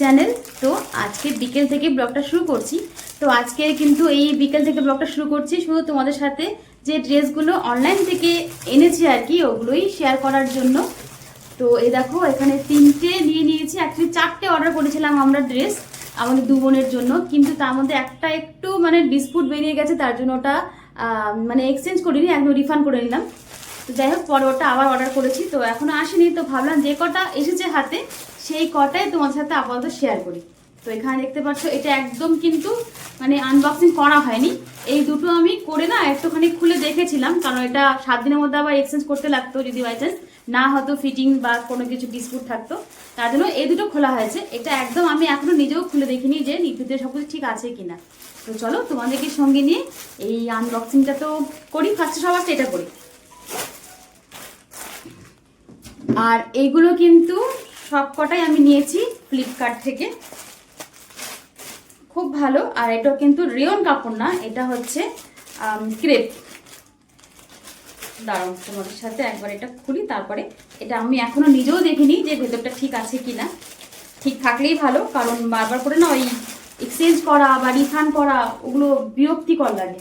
Channel তো আজকে বিকেল থেকে ব্লগটা শুরু করছি। তো আজকে কিন্তু এই বিকেল থেকে ব্লগটা শুরু করছি। শুধু তোমাদের সাথে যে ড্রেসগুলো অনলাইন থেকে এনেছি আর কি, ওগুলোই শেয়ার করার জন্য। তো এ দেখো, এখানে তিনটে নিয়ে নিয়েছি। অ্যাকচুয়ালি চারটে অর্ডার করেছিলাম আমরা ড্রেস আমাদের দু বোনের জন্য। কিন্তু তার মধ্যে একটা একটু মানে ডিসপুট বেরিয়ে গেছে, তার জন্য ওটা মানে এক্সচেঞ্জ করিনি, একদম রিফান্ড করে নিলাম। তো যাই হোক, পরে ওটা আবার অর্ডার করেছি। তো এখনও আসেনি, তো ভাবলাম যে কটা এসেছে হাতে সেই কটাই তোমার সাথে আপাতত শেয়ার করি। তো এখানে দেখতে পাচ্ছ, এটা একদম কিন্তু মানে আনবক্সিং করা হয়নি। এই দুটো আমি করে না একটুখানি খুলে দেখেছিলাম, কারণ এটা সাত দিনের মধ্যে আবার এক্সচেঞ্জ করতে লাগতো যদি বাই চান্স না হয়তো ফিটিং বা কোনো কিছু ডিসপুট থাকতো। তার জন্য এই দুটো খোলা হয়েছে। এটা একদম আমি এখনও নিজেও খুলে দেখিনি যে ভিতরে সব কিছু ঠিক আছে কিনা। তো চলো, তোমাদেরকে সঙ্গে নিয়ে এই আনবক্সিংটা তো করি। ফার্স্টে সবার এটা করি। আর এইগুলো কিন্তু সব কটাই আমি নিয়েছি ফ্লিপকার্ট থেকে। খুব ভালো, আর এটা কিন্তু রেয়ন কাপড় না, এটা হচ্ছে ক্রেপ দাঁড়াও, তোমাদের সাথে একবার এটা খুলি, তারপরে এটা আমি এখনও নিজেও দেখিনি যে ভেতরটা ঠিক আছে কিনা। ঠিক থাকলেই ভালো, কারণ বারবার করে না ওই এক্সচেঞ্জ করা বা রিফান্ড করা, ওগুলো বিরক্তিকর লাগে।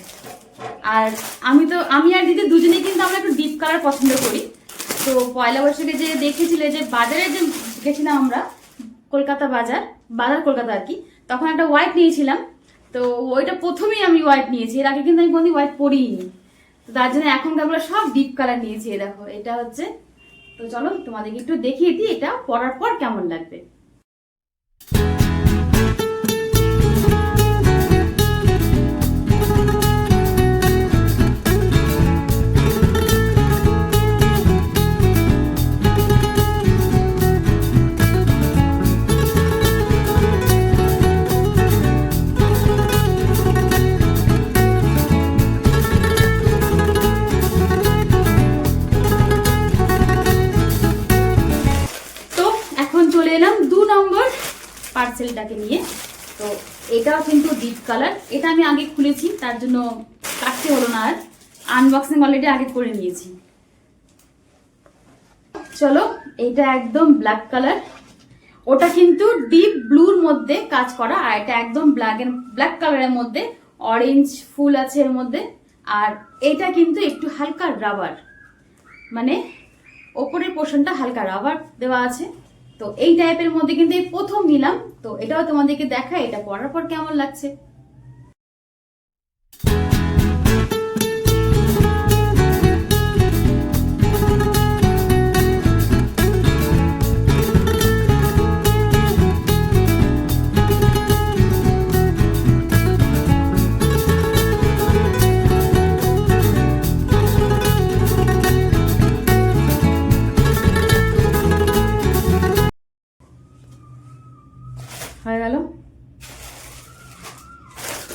আর আমি তো, আমি আর দিদি দুজনেই কিন্তু আমরা একটু ডিপ কালার পছন্দ করি। তো পয়লা বৈশাখে যে দেখেছিলে যে বাজারে যে গেছিলাম আমরা কলকাতা বাজার বাজার কলকাতা আর কি। তখন একটা হোয়াইট নিয়েছিলাম। তো ওইটা প্রথমেই আমি হোয়াইট নিয়েছি। এর আগে কিন্তু আমি কোনোদিন হোয়াইট পরিনি। তো তার জন্য এখন আমরা সব ডিপ কালার নিয়েছি। দেখো, এটা হচ্ছে তো চলো তোমাদেরকে একটু দেখিয়ে দিই এটা পরার পর কেমন লাগবে। পার্সেলটাকে নিয়ে। তো এটাও কিন্তু ডিপ কালার এটা আমি আগে খুলেছি, তার জন্য কাটতে হলো না আর। আনবক্সিং অলরেডি আগে করে নিয়েছি। চলো এটা একদম ব্ল্যাক কালার ওটা কিন্তু ডিপ ব্লুর মধ্যে কাজ করা, আর এটা একদম ব্ল্যাক ব্ল্যাক কালারের মধ্যে। অরেঞ্জ ফুল আছে এর মধ্যে। আর এটা কিন্তু একটু হালকা রাবার মানে ওপরের পোর্শনটা হালকা রাবার দেওয়া আছে। তো এই টাইপের মধ্যে কিন্তু এই প্রথম নিলাম। তো এটাও তোমাদেরকে দেখা এটা পরার পর কেমন লাগছে? হয়ে গেল।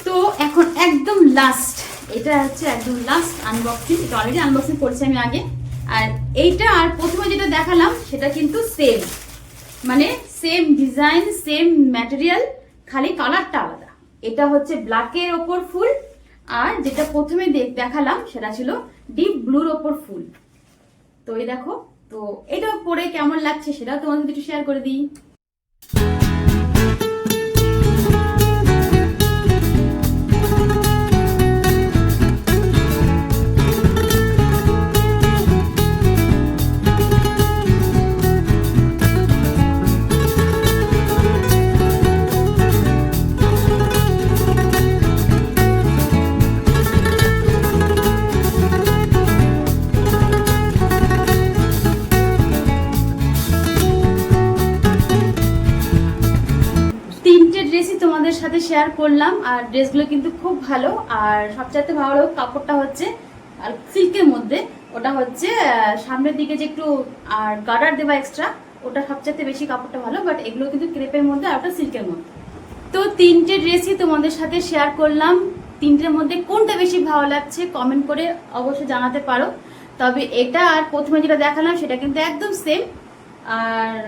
তো এখন একদম লাস্ট এটা হচ্ছে একদম লাস্ট আনবক্সিং এটা অলরেডি আনবক্সিং করেছি আমি আগে। আর এইটা আর প্রথমে যেটা দেখালাম, সেটা কিন্তু সেম মানে সেম ডিজাইন সেম ম্যাটেরিয়াল খালি কালারটা আলাদা। এটা হচ্ছে ব্ল্যাকের ওপর ফুল, আর যেটা প্রথমে দেখ- দেখালাম, সেটা ছিল ডিপ ব্লুর ওপর ফুল। তো এই দেখো, তো এটা পরে কেমন লাগছে সেটা তোমাদের একটু শেয়ার করে দিই। তোমাদের সাথে শেয়ার করলাম, আর ড্রেসগুলো কিন্তু খুব ভালো। আর সবচাইতে ভালো কাপড়টা হচ্ছে, আর সিল্কের মধ্যে, ওটা হচ্ছে সামনের দিকে যে একটু, আর গার্ডার দেওয়া এক্সট্রা ওটা সবচাইতে বেশি কাপড়টা ভালো বাট এগুলো কিন্তু ক্রেপের মধ্যে, আর ওটা সিল্কের মধ্যে। তো তিনটে ড্রেসই তোমাদের সাথে শেয়ার করলাম। তিনটের মধ্যে কোনটা বেশি ভালো লাগছে কমেন্ট করে অবশ্যই জানাতে পারো। তবে এটা আর প্রথমে যেটা দেখালাম, সেটা কিন্তু একদম সেম আর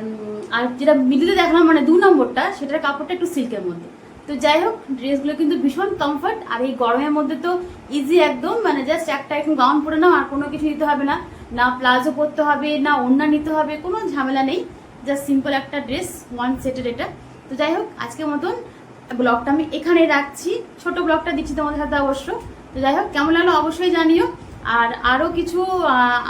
আর যেটা মিডিলে দেখালাম মানে দু নম্বরটা, সেটার কাপড়টা একটু সিল্কের মধ্যে। তো যাই হোক, ড্রেসগুলো কিন্তু ভীষণ কমফর্ট আর এই গরমের মধ্যে তো ইজি একদম মানে জাস্ট একটা এখন গাউন পরে নাও, আর কোনো কিছু নিতে হবে না। না প্লাজো পরতে হবে, না ওড়না নিতে হবে, কোনো ঝামেলা নেই। জাস্ট সিম্পল একটা ড্রেস ওয়ান সেটের এটা। তো যাই হোক, আজকের মতন ব্লগটা আমি এখানে রাখছি। ছোট ব্লগটা দিচ্ছি তোমাদের সাথে অবশ্য। তো যাই হোক, কেমন লাগল অবশ্যই জানিও। আর আরও কিছু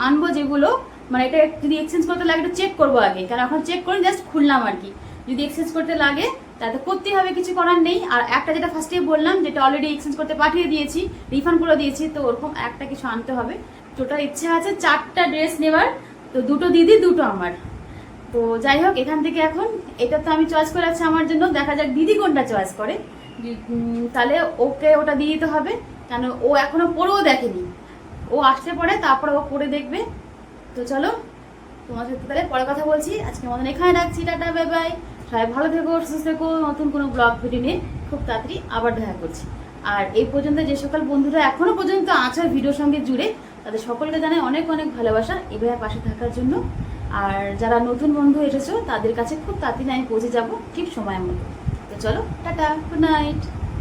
আনব যেগুলো মানে এটা যদি এক্সচেঞ্জ করতে লাগে এটা চেক করব আগে। কারণ এখন চেক করে জাস্ট খুললাম আর কি। যদি এক্সচেঞ্জ করতে লাগে তাতে করতেই হবে, কিছু করার নেই। আর একটা যেটা ফার্স্টেই বললাম, যেটা অলরেডি এক্সচেঞ্জ করতে পাঠিয়ে দিয়েছি রিফান্ড করে দিয়েছি, তো ওরকম একটা কিছু আনতে হবে। টোটাল ইচ্ছা আছে চারটা ড্রেস নেবার, তো দুটো দিদি, দুটো আমার। তো যাই হোক, এখান থেকে এখন, এটা তো আমি চয়েস করে আছি আমার জন্য, দেখা যাক দিদি কোনটা চয়েস করে। তাহলে ওকে ওটা দিয়ে দিতে হবে, কেন ও এখনও পরেও দেখেনি। ও আসতে পরে, তারপরে ও পরে দেখবে। তো চলো, তোমার সাথে তাহলে পরে কথা বলছি। আজকে মতন এখানে রাখছি, টাটা বাই বাই সবাই ভালো থেকো, সুস্থ থেকো, নতুন কোনো ব্লগ ভিডিও নিয়ে খুব তাড়াতাড়ি আবার দেখা করছি। আর এই পর্যন্ত যে সকল বন্ধুরা এখনও পর্যন্ত আছে ভিডিওর সঙ্গে জুড়ে, তাদের সকলকে জানাই অনেক অনেক ভালোবাসা এভাবে পাশে থাকার জন্য। আর যারা নতুন বন্ধু এসেছ, তাদের কাছে খুব তাড়াতাড়ি আমি পৌঁছে যাব ঠিক সময় মতো। তো চলো, টাটা গুড নাইট